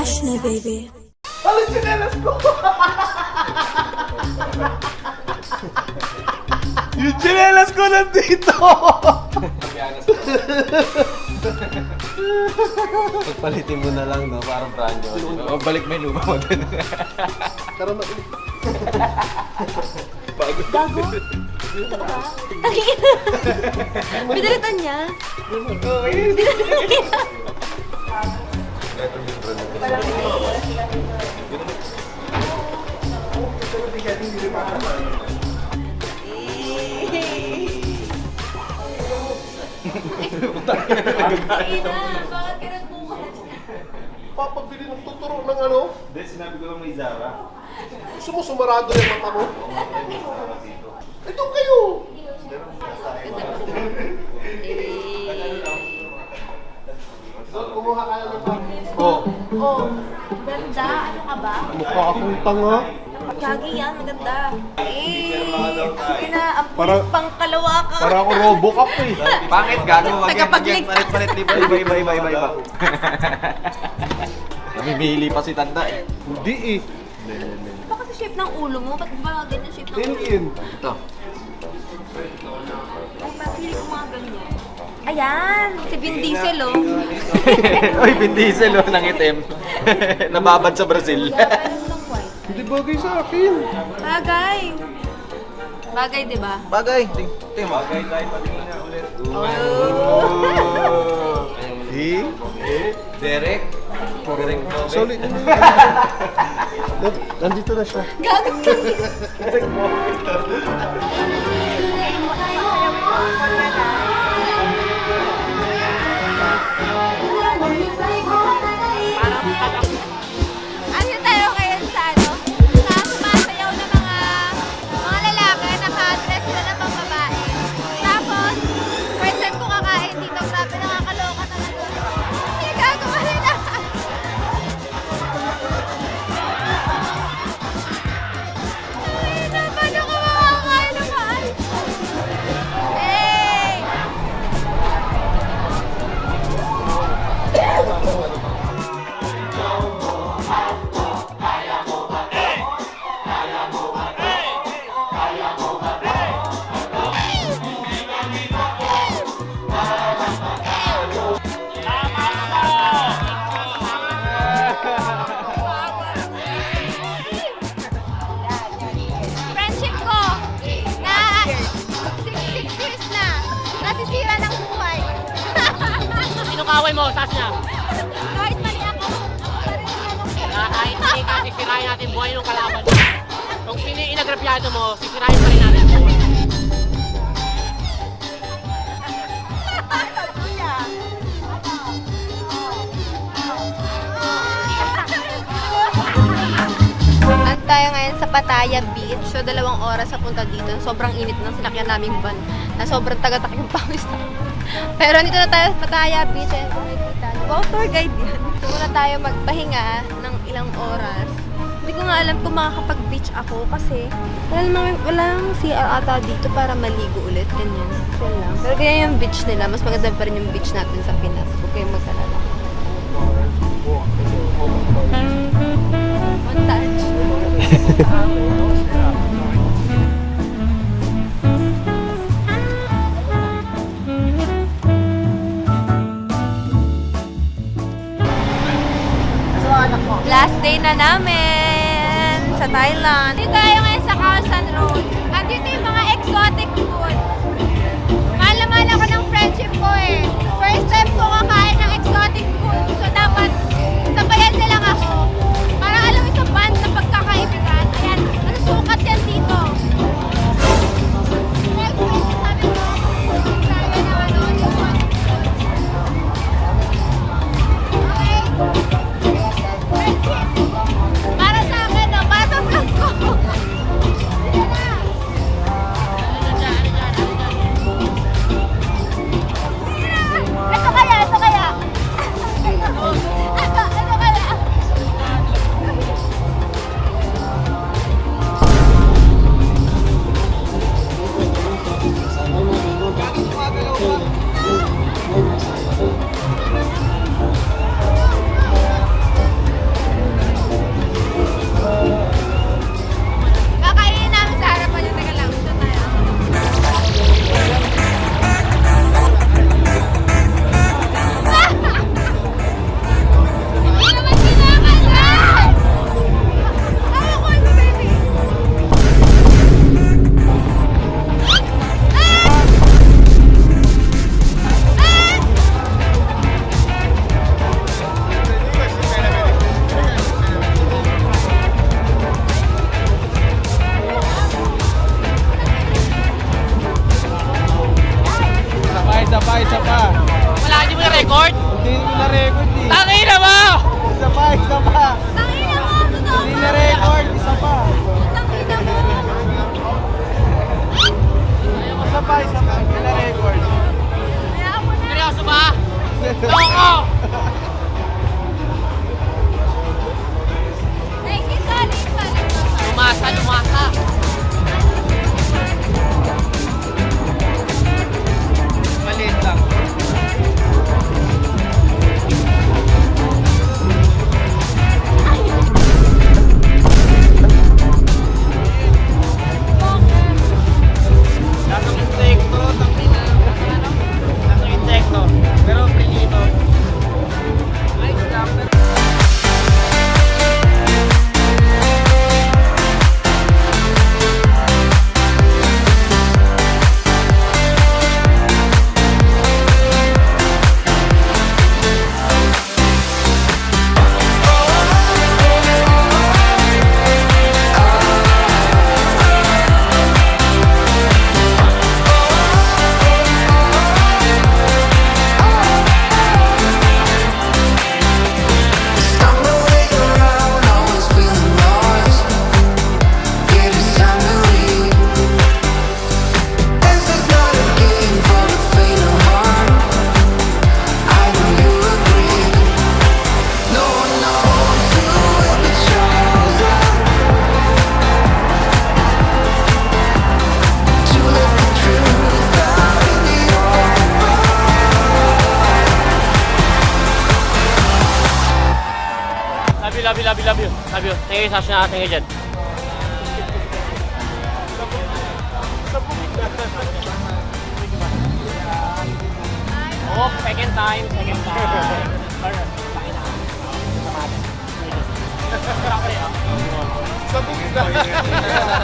Sash na, baby. Ano sinelas ko? Yung chinelas ko nandito! Pagpalitin mo na lang, no? Parang brand new. O, balik mo yung luma mo dun. Tara maulit. Pinalitan niya. Bakit ka nagbukas? Papabili ng tuturo ng ano? Hindi, sinabi ko lang may Zara. Gusto mo sumarado yung mata mo? Ito kayo! So, kumuha ka ng Oh, Oh, ganda. Ano ka ba? mukha akong tanga. Gagi yan, maganda. Eh, ina, ang Para- pang kalawakan. Para ako Robocop eh. Pangit, gago. Wag yan, wag yan. Tagapagligtas. Palit-palit, iba, iba, iba, iba, iba, iba. Namimili pa si Tanda eh. Hindi eh. Ba kasi shape ng ulo mo? Ba't ba ganyan shape ng ulo? Alien. Ito. Ayan, si Vin Diesel oh. Oy, Vin Diesel oh, ng itim. Nababad sa Brazil. Hindi bagay sa akin. Bagay. Bagay, di ba? Bagay. Ting, ting mo. Bagay tayo patingin na ulit. Oh. Eh? Derek. Derek. Solid. Nandito na siya. Gago Ano Mo, Sasha? Kahit mali ako, kahit hindi ka, sisirain natin buhay ng kalaban mo. Kung sino yung inagrabyado mo, sisirain pa rin natin buhay. At tayo ngayon sa Pattaya Beach. So, dalawang oras sa punta dito. Sobrang init ng sinakyan naming van. Na sobrang tagatak yung pawis na. Pero dito na tayo sa Pattaya Beach. Kung makikita. Wow, tour guide yan. So, muna tayo magpahinga ng ilang oras. Hindi ko nga alam kung makakapag-beach ako kasi wala namang, wala namang CR ata dito para maligo ulit. Ganyan. Chill lang. Pero kaya yung beach nila, mas maganda pa rin yung beach natin sa Pinas. Huwag kayong mag-alala. Montage. Last na namin sa Thailand. Dito tayo ngayon sa Khao San Road. Andito yung mga exotic food. Mahal ako ng friendship ko eh. First time ko kakain Wala ka mo na-record? Hindi ko na-record eh. Tangina mo! Isa pa, isa pa. Tangina mo, totoo Hindi na-record, isa pa. Tangina mo. Isa pa, isa pa. Hindi na-record. Seryoso ba? Oo! You, Sasha, natin ngayon dyan. Oh, second time, second time. Sa bukid